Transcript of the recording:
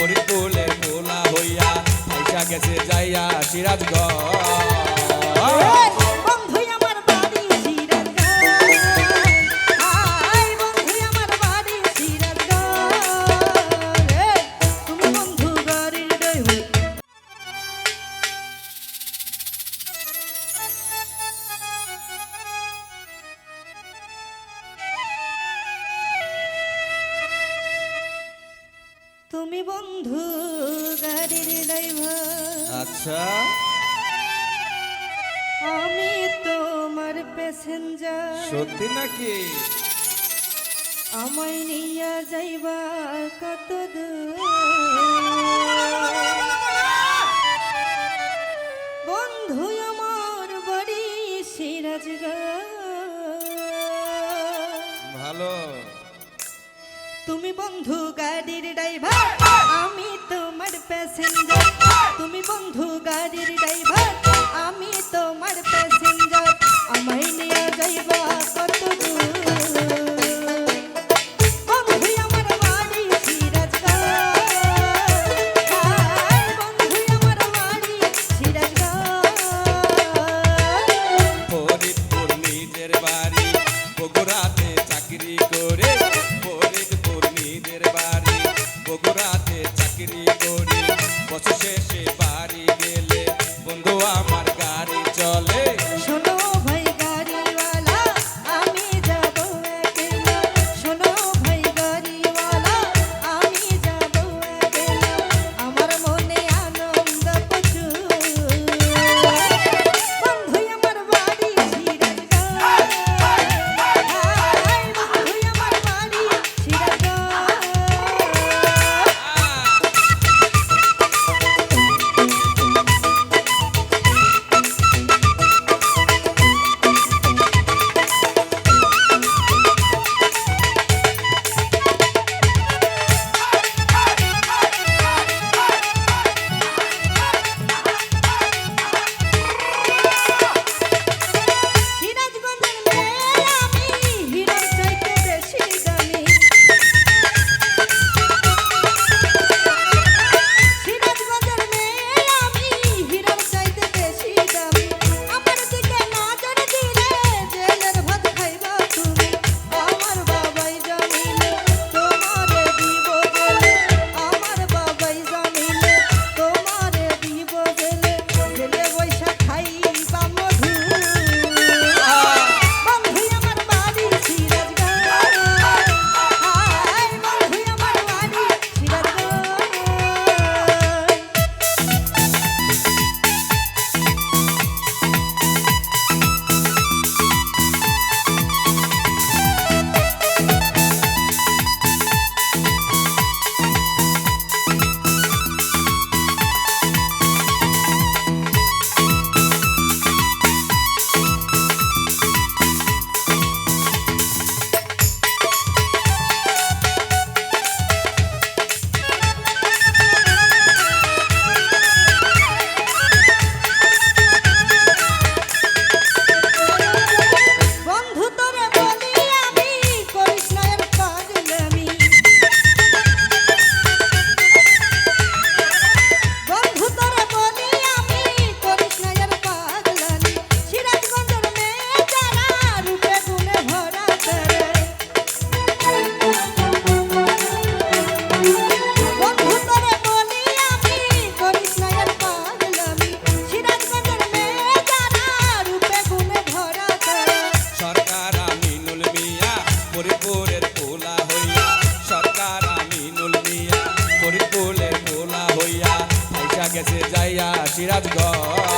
ফরিদ ফুলে ফুলা হইয়া আইসা গেছে যাইয়া সিরাজগঞ্জ। তুমি বন্ধু গাড়ির আচ্ছা। আমি তোমার প্যাসেঞ্জার। সত্যি নাকি? আমায় নিয়ে যাইবা কত দূর? তুমি বন্ধু গাড়ির ড্রাইভার, আমি তোমার প্যাসেঞ্জার। তুমি বন্ধু গাড়ির ড্রাইভার, আমি তোমার প্যাসেঞ্জার। আমায় নিয়ে যাইবা চাকরি করে। বছর শেষে বাড়ি গেলে বন্ধু আমার গেছে যাইয়া সিরাজগঞ্জ।